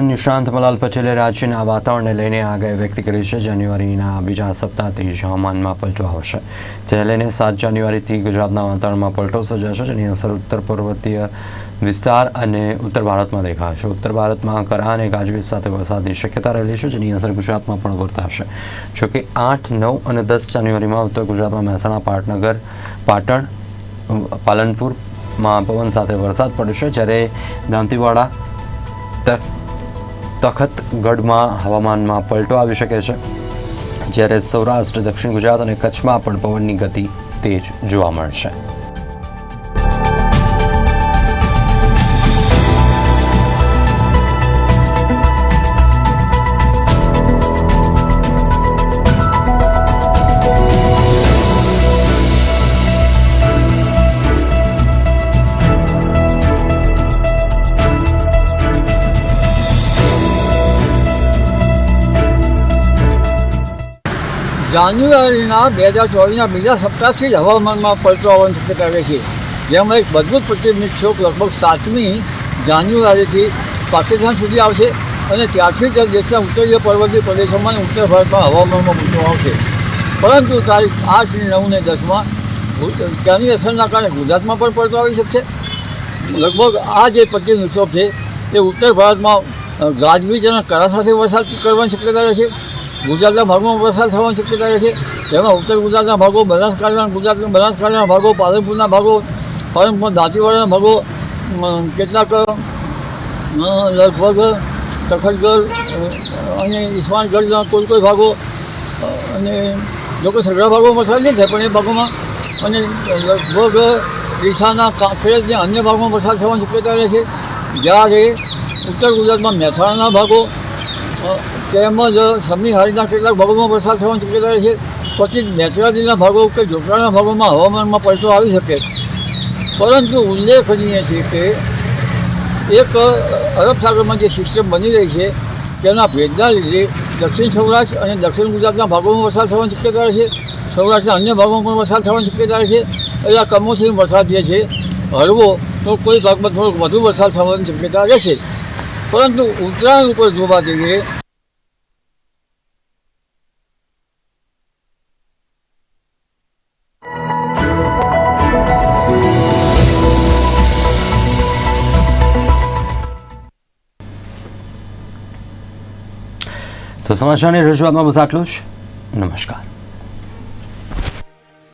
નિષ્ણાંત મલાલ પટેલે રાજ્યના વાતાવરણને લઈને આગાહી વ્યક્ત કરી છે. જાન્યુઆરીના બીજા સપ્તાહથી જ હવામાનમાં પલટો આવશે. જેને લઈને સાત જાન્યુઆરીથી ગુજરાતના વાતાવરણમાં પલટો સર્જાશે, જેની અસર ઉત્તર પર્વતીય વિસ્તાર અને ઉત્તર ભારતમાં દેખાશે. ઉત્તર ભારતમાં કરા અને ગાજવીજ સાથે વરસાદની શક્યતા રહેલી છે, જેની અસર ગુજરાતમાં પણ વર્તાશે જોકે આઠ, નવ અને દસ જાન્યુઆરીમાં ઉત્તર ગુજરાતમાં મહેસાણા, પાટનગર, પાટણ, પાલનપુરમાં પવન સાથે વરસાદ પડશે, જ્યારે દાંતીવાડા તખતગઢમાં હવામાનમાં પલટો આવી શકે છે. જ્યારે સૌરાષ્ટ્ર, દક્ષિણ ગુજરાત અને કચ્છમાં પણ પવનની ગતિ તેજ જોવા મળશે. જાન્યુઆરીના બે હજાર ચોવીસના બીજા સપ્તાહથી જ હવામાનમાં પલટો આવવાની શક્યતા રહે છે, જેમાં એક મજબૂત પશ્ચિમ શોક લગભગ સાતમી જાન્યુઆરીથી પાકિસ્તાન સુધી આવશે અને ત્યારથી જ દેશના ઉત્તરીય પર્વતીય પ્રદેશોમાં ઉત્તર ભારતમાં હવામાનમાં પલટો આવશે. પરંતુ તારીખ આઠ નવ ને દસમાં ત્યાંની અસરના કારણે ગુજરાતમાં પણ પલટો આવી શકશે. લગભગ આ જે પશ્ચિમ ઉત્સવ છે, તે ઉત્તર ભારતમાં ગાજવીજ અને કરા સાથે વરસાદ કરવાની શક્યતા રહેશે ગુજરાતના ભાગમાં વરસાદ થવાની શક્યતા રહે છે. તેમાં ઉત્તર ગુજરાતના ભાગો, બનાસકાંઠાના ગુજરાતના બનાસકાંઠાના ભાગો, પાલનપુરના ભાગો પાલનપુર દાંતીવાડાના ભાગો કેટલાક લગભગ તખતગઢ અને ઇસ્માનગઢના કોઈ કોઈ ભાગો અને અને જોકે સગડા ભાગોમાં વરસાદ નહીં થાય, પણ એ ભાગોમાં, અને લગભગ ડીસાના કાંકરેજને અન્ય ભાગોમાં વરસાદ થવાની શક્યતા રહે છે. જ્યારે ઉત્તર ગુજરાતમાં મહેસાણાના ભાગો તેમજ સમી હારીના કેટલાક ભાગોમાં વરસાદ થવાની શક્યતા છે, પછી નેચરાલીના ભાગો કે ઝોપડાના ભાગોમાં હવામાનમાં પલટો આવી શકે. પરંતુ ઉલ્લેખનીય છે કે એક અરબ સાગરમાં જે સિસ્ટમ બની રહી છે, તેના ભેદના લીધે દક્ષિણ સૌરાષ્ટ્ર અને દક્ષિણ ગુજરાતના ભાગોમાં વરસાદ થવાની શક્યતા છે, સૌરાષ્ટ્રના અન્ય ભાગોમાં પણ વરસાદ થવાની શક્યતા રહે છે. એટલે કમોસમી વરસાદ જે છે, હળવો તો કોઈ ભાગમાં થોડોક વધુ વરસાદ થવાની શક્યતા રહેશે પરંતુ ઉત્તરાયણ ઉપર જોવા જઈએ તો સમાચારની રજૂઆતમાં બસ આટલું જ. નમસ્કાર.